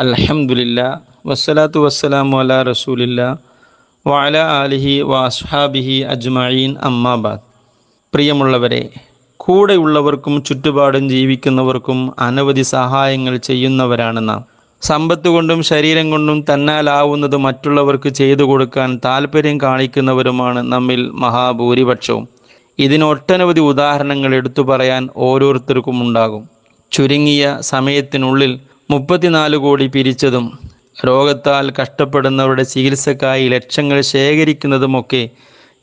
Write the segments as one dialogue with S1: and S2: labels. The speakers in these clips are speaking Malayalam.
S1: അൽഹംദുലില്ല വസ്സലാത്തു വസ്സലാമു അല റസൂലില്ല വാല ആലിഹി വാസ്ഹാബിഹി അജ്മഈൻ അമ്മാബാദ് പ്രിയമുള്ളവരെ കൂടെയുള്ളവർക്കും ചുറ്റുപാടും ജീവിക്കുന്നവർക്കും അനവധി സഹായങ്ങൾ ചെയ്യുന്നവരാണ് നാം. സമ്പത്ത് കൊണ്ടും ശരീരം കൊണ്ടും തന്നാലാവുന്നത് മറ്റുള്ളവർക്ക് ചെയ്തു കൊടുക്കാൻ താല്പര്യം കാണിക്കുന്നവരുമാണ് നമ്മിൽ മഹാഭൂരിപക്ഷവും. ഇതിനൊട്ടനവധി ഉദാഹരണങ്ങൾ എടുത്തു പറയാൻ ഓരോരുത്തർക്കും ഉണ്ടാകും. ചുരുങ്ങിയ സമയത്തിനുള്ളിൽ മുപ്പത്തിനാല് കോടി പിരിച്ചതും രോഗത്താൽ കഷ്ടപ്പെടുന്നവരുടെ ചികിത്സക്കായി ലക്ഷങ്ങൾ ശേഖരിക്കുന്നതുമൊക്കെ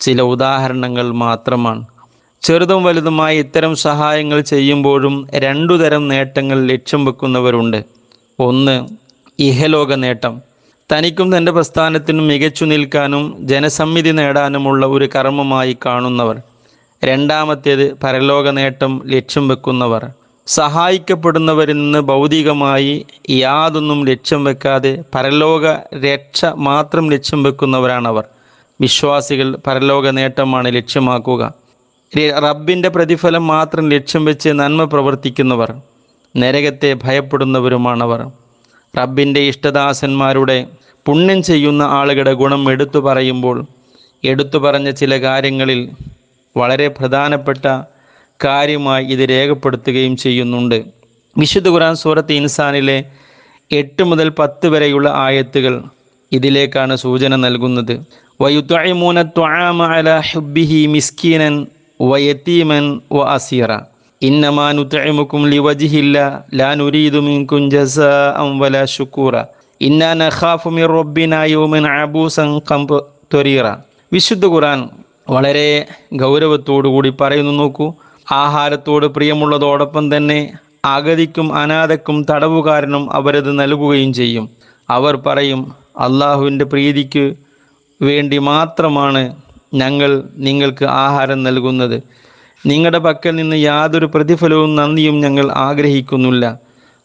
S1: ചില ഉദാഹരണങ്ങൾ മാത്രമാണ്. ചെറുതും വലുതുമായി ഇത്തരം സഹായങ്ങൾ ചെയ്യുമ്പോഴും രണ്ടു തരം നേട്ടങ്ങൾ ലക്ഷ്യം വെക്കുന്നവരുണ്ട്. ഒന്ന് ഇഹലോക നേട്ടം. തനിക്കും തന്റെ പ്രസ്ഥാനത്തിനും മികച്ചു നിൽക്കാനും ജനസമ്മിതി നേടാനുമുള്ള ഒരു കർമ്മമായി കാണുന്നവർ. രണ്ടാമത്തേത് പരലോക നേട്ടം ലക്ഷ്യം വെക്കുന്നവർ. സഹായിക്കപ്പെടുന്നവരിൽ നിന്ന് ഭൗതികമായി യാതൊന്നും ലക്ഷ്യം വെക്കാതെ പരലോക രക്ഷ മാത്രം ലക്ഷ്യം വെക്കുന്നവരാണവർ. വിശ്വാസികൾ പരലോക നേട്ടമാണ് ലക്ഷ്യമാക്കുക. റബ്ബിന്റെ പ്രതിഫലം മാത്രം ലക്ഷ്യം വെച്ച് നന്മ പ്രവർത്തിക്കുന്നവർ നരകത്തെ ഭയപ്പെടുന്നവരുമാണവർ. റബ്ബിന്റെ ഇഷ്ടദാസന്മാരുടെ പുണ്യം ചെയ്യുന്ന ആളുകളുടെ ഗുണം എടുത്തു പറയുമ്പോൾ എടുത്തു പറഞ്ഞ ചില കാര്യങ്ങളിൽ വളരെ പ്രധാനപ്പെട്ട കാര്യമായി ഇത് രേഖപ്പെടുത്തുകയും ചെയ്യുന്നുണ്ട്. വിശുദ്ധ ഖുർആൻ സൂറത്ത് ഇൻസാനിലെ എട്ട് മുതൽ പത്ത് വരെയുള്ള ആയത്തുകൾ ഇതിലേക്കാണ് സൂചന നൽകുന്നത്. അല മിസ്കീനൻ ഇന്നമാ മിർ യൗമൻ അബൂസൻ ഖംതരീറ വിശുദ്ധ ഖുർആൻ വളരെ ഗൗരവത്തോടു കൂടി പറയുന്നു നോക്കൂ. ആഹാരത്തോട് പ്രിയമുള്ളതോടൊപ്പം തന്നെ അഗതിക്കും അനാഥക്കും തടവുകാരനും അവരത് നൽകുകയും ചെയ്യും. അവർ പറയും അള്ളാഹുവിന്റെ പ്രീതിക്ക് വേണ്ടി മാത്രമാണ് ഞങ്ങൾ നിങ്ങൾക്ക് ആഹാരം നൽകുന്നത്. നിങ്ങളുടെ പക്കൽ നിന്ന് യാതൊരു പ്രതിഫലവും നന്ദിയും ഞങ്ങൾ ആഗ്രഹിക്കുന്നില്ല.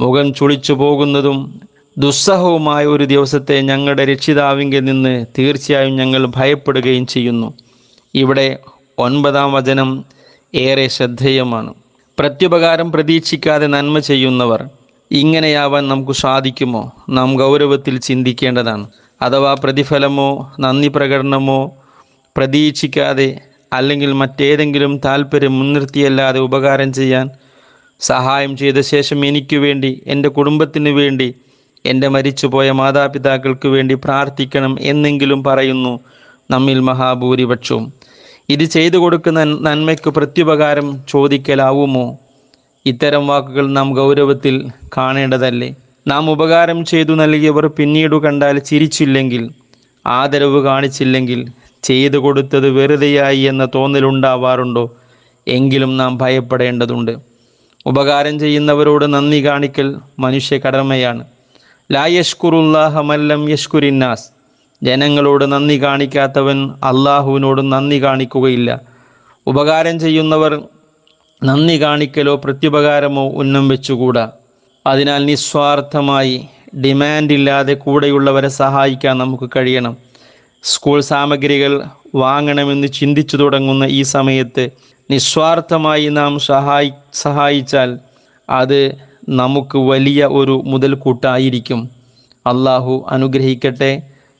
S1: മുഖം ചുളിച്ചു പോകുന്നതും ദുസ്സഹവുമായ ഒരു ദിവസത്തെ ഞങ്ങളുടെ രക്ഷിതാവിങ്കിൽ നിന്ന് തീർച്ചയായും ഞങ്ങൾ ഭയപ്പെടുകയും ചെയ്യുന്നു. ഇവിടെ ഒൻപതാം വചനം ഏറെ ശ്രദ്ധേയമാണ്. പ്രത്യുപകാരം പ്രതീക്ഷിക്കാതെ നന്മ ചെയ്യുന്നവർ ഇങ്ങനെയാവാൻ നമുക്ക് സാധിക്കുമോ? നാം ഗൗരവത്തിൽ ചിന്തിക്കേണ്ടതാണ്. അഥവാ പ്രതിഫലമോ നന്ദി പ്രകടനമോ പ്രതീക്ഷിക്കാതെ അല്ലെങ്കിൽ മറ്റേതെങ്കിലും താല്പര്യം മുൻനിർത്തിയല്ലാതെ ഉപകാരം ചെയ്യാൻ സഹായം ചെയ്ത ശേഷം എനിക്ക് വേണ്ടി എന്റെ കുടുംബത്തിന് വേണ്ടി എന്റെ മരിച്ചുപോയ മാതാപിതാക്കൾക്ക് വേണ്ടി പ്രാർത്ഥിക്കണം എന്നെങ്കിലും പറയുന്നു. നമ്മിൽ മഹാഭൂരിപക്ഷവും. ഇത് ചെയ്തു കൊടുക്കുന്ന നന്മയ്ക്ക് പ്രത്യുപകാരം ചോദിക്കലാവുമോ? ഇത്തരം വാക്കുകൾ നാം ഗൗരവത്തിൽ കാണേണ്ടതല്ലേ? നാം ഉപകാരം ചെയ്തു നൽകിയവർ പിന്നീട് കണ്ടാൽ ചിരിച്ചില്ലെങ്കിൽ ആദരവ് കാണിച്ചില്ലെങ്കിൽ ചെയ്തു കൊടുത്തത് വെറുതെയായി എന്ന തോന്നലുണ്ടാവാറുണ്ടോ? എങ്കിലും നാം ഭയപ്പെടേണ്ടതുണ്ട്. ഉപകാരം ചെയ്യുന്നവരോട് നന്ദി കാണിക്കൽ മനുഷ്യ കടമയാണ്. ലാ യഷ്കുറുല്ലാഹ മല്ലം യഷ്കുരിന്നാസ് ജനങ്ങളോട് നന്ദി കാണിക്കാത്തവൻ അള്ളാഹുവിനോട് നന്ദി കാണിക്കുകയില്ല. ഉപകാരം ചെയ്യുന്നവർ നന്ദി കാണിക്കലോ പ്രത്യുപകാരമോ ഉന്നം വെച്ചുകൂടാ. അതിനാൽ നിസ്വാർത്ഥമായി ഡിമാൻഡ് ഇല്ലാതെ കൂടെയുള്ളവരെ സഹായിക്കാൻ നമുക്ക് കഴിയണം. സ്കൂൾ സാമഗ്രികൾ വാങ്ങണമെന്ന് ചിന്തിച്ചു തുടങ്ങുന്ന ഈ സമയത്ത് നിസ്വാർത്ഥമായി നാം സഹായി സഹായിച്ചാൽ അത് നമുക്ക് വലിയ ഒരു മുതൽക്കൂട്ടായിരിക്കും. അള്ളാഹു അനുഗ്രഹിക്കട്ടെ.